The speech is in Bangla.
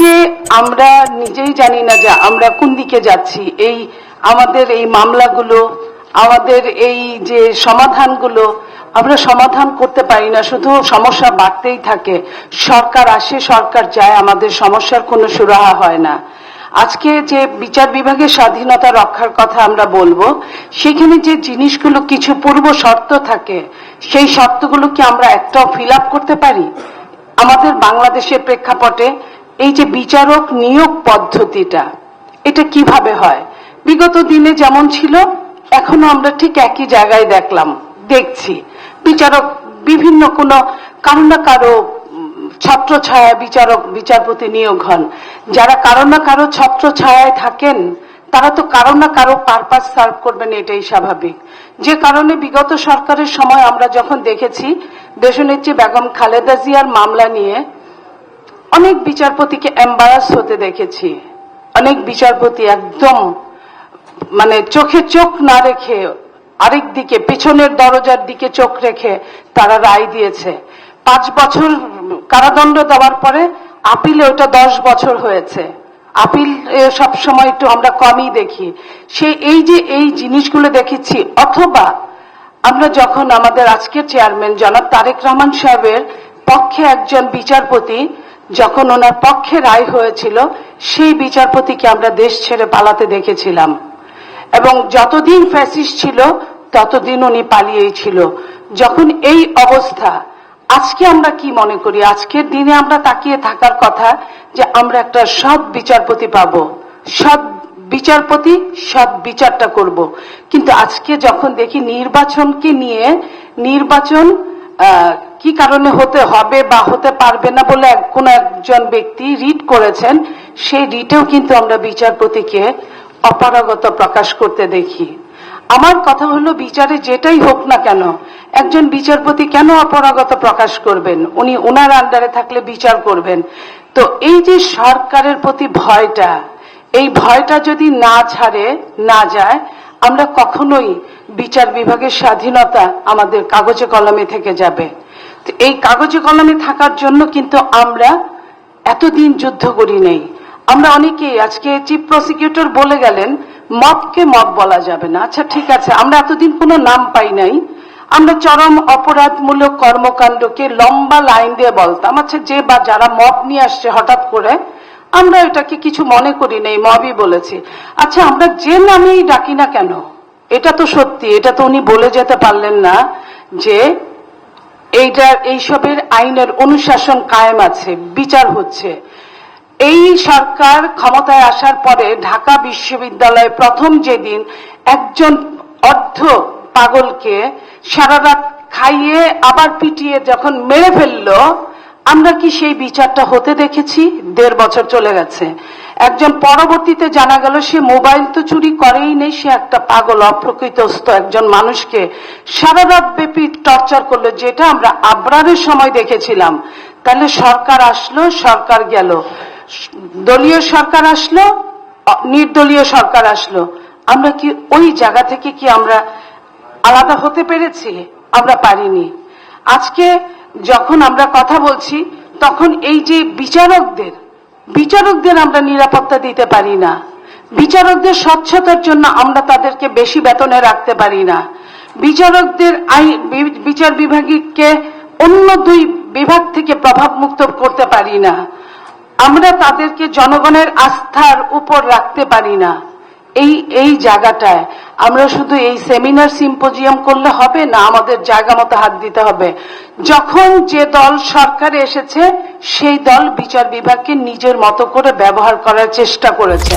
যে আমরা নিজেই জানি না যে আমরা কোন দিকে যাচ্ছি, এই আমাদের এই মামলাগুলো, আমাদের এই যে সমাধানগুলো, আমরা সমাধান করতে পারি না, শুধু সমস্যা বাড়তেই থাকে। সরকার আসে, সরকার যায়, আমাদের সমস্যার কোনো সুরাহা হয় না। আজকে যে বিচার বিভাগের স্বাধীনতা রক্ষার কথা আমরা বলব, সেখানে যে জিনিসগুলো কিছু পূর্ব শর্ত থাকে, সেই শর্তগুলো কি আমরা একটাও ফিল করতে পারি? আমাদের বাংলাদেশের প্রেক্ষাপটে এই যে বিচারক নিয়োগ পদ্ধতিটা, এটা কীভাবে হয়? বিগত দিনে যেমন ছিল এখনও আমরা ঠিক একই জায়গায় দেখলাম, দেখছি। বিচারক বিভিন্ন কোনো কারও না কারও ছত্র ছায়া বিচারক, বিচারপতি নিয়োগ হন। যারা কারও না কারও ছত্র ছায়ায় থাকেন, তারা তো কারও না কারও পারপাস সার্ভ করবেন, এটাই স্বাভাবিক। যে কারণে বিগত সরকারের সময় আমরা যখন দেখেছি, দেশনেত্রী বেগম খালেদা জিয়ার মামলা নিয়ে অনেক বিচারপতিকে এম্বারাস হতে দেখেছি। অনেক বিচারপতি একদম মানে চোখে চোখ না রেখে আরেক দিকে, পেছনের দরজার দিকে চোখ রেখে তারা রায় দিয়েছে। পাঁচ বছর কারাদণ্ড দেওয়ার পরে আপিলে ওটা দশ বছর হয়েছে। আপিল সব সময় একটু আমরা কমই দেখি। সে এই যে এই জিনিসগুলো দেখেছি, অথবা আমরা যখন আমাদের আজকের চেয়ারম্যান জনাব তারেক রহমান সাহেবের পক্ষে একজন বিচারপতি যখন ওনার পক্ষে রায় হয়েছিল, সেই বিচারপতিকে আমরা দেশ ছেড়ে পালাতে দেখেছিলাম। এবং যতদিন ফ্যাসিস ছিল, ততদিন উনি পালিয়েই ছিল। যখন এই অবস্থা, আজকে আমরা কি মনে করি? আজকের দিনে আমরা তাকিয়ে থাকার কথা যে আমরা একটা সৎ বিচারপতি পাব। সৎ বিচারপতি, সৎ বিচারটা করব। কিন্তু আজকে যখন দেখি নির্বাচনকে নিয়ে, নির্বাচন কি কারণে হতে হবে বা হতে পারবে না বলে কোনো একজন ব্যক্তি রিট করেছেন, সেই রিটেও কিন্তু আমরা বিচারপতিকে অপারগত প্রকাশ করতে দেখি। আমার কথা হলো, বিচারে যেটাই হোক না কেন, একজন বিচারপতি কেন অপরাগত প্রকাশ করবেন? উনি ওনার আন্ডারে থাকলে বিচার করবেন। তো এই যে সরকারের প্রতি ভয়টা, এই ভয়টা যদি না ছাড়ে, না যায়, আমরা কখনোই বিচার বিভাগের স্বাধীনতা আমাদের কাগজে কলমে থেকে যাবে। এই কাগজে কলমে থাকার জন্য কিন্তু আমরা এতদিন যুদ্ধ করি নেই। আমরা অনেকেই আজকে চিফ প্রসিকিউটর বলে গেলেন মবকে মব বলা যাবে না। আচ্ছা ঠিক আছে, আমরা এতদিন কোনো নাম পাই নাই। আমরা চরম অপরাধমূলক কর্মকাণ্ডকে লম্বা লাইন দিয়ে বলতাম। আচ্ছা যে বা যারা মব নিয়ে আসছে হঠাৎ করে, আমরা এটাকে কিছু মনে করি নাই মবই বলেছি। আচ্ছা আমরা যে নামেই ডাকি না কেন? এটা তো সত্যি, এটা তো উনি বলে যেতে পারলেন না যে এইটার এইসবের আইনের অনুশাসন কায়েম আছে, বিচার হচ্ছে। এই সরকার ক্ষমতায় আসার পরে ঢাকা বিশ্ববিদ্যালয়ে প্রথম যেদিন একজন অর্ধ পাগলকে সারা রাত খাইয়ে আবার পিটিয়ে যখন মেরে ফেলল, আমরা কি সেই বিচারটা হতে দেখেছি? দেড় বছর চলে গেছে। একজন পরবর্তীতে জানা গেল, সে মোবাইল তো চুরি করেই নেই সে একটা পাগল, অপ্রকৃতস্থ একজন মানুষকে সারা রাত ব্যাপী টর্চার করল, যেটা আমরা আবরারের সময় দেখেছিলাম। তাহলে সরকার আসলো, সরকার গেল। দলীয় সরকার আসলো, নির্দলীয় সরকার আসলো। আমরা কি ওই জায়গা থেকে কি আমরা আলাদা হতে পেরেছি? আমরা পারিনি। আজকে যখন আমরা কথা বলছি, তখন এই যে বিচারকদের বিচারকদের আমরা নিরাপত্তা দিতে পারি না। বিচারকদের স্বচ্ছতার জন্য আমরা তাদেরকে বেশি বেতনে রাখতে পারি না। বিচারকদের আইন বিচার বিভাগকে অন্য দুই বিভাগ থেকে প্রভাব মুক্ত করতে পারি না। আমরা তাদেরকে জনগণের আস্থার উপর রাখতে পারি না। এই এই জায়গাটায়। আমরা শুধু এই সেমিনার সিম্পোজিয়াম করলে হবে না, আমাদের জায়গা মতো হাত দিতে হবে। যখন যে দল সরকারে এসেছে, সেই দল বিচার বিভাগকে নিজের মতো করে ব্যবহার করার চেষ্টা করেছে।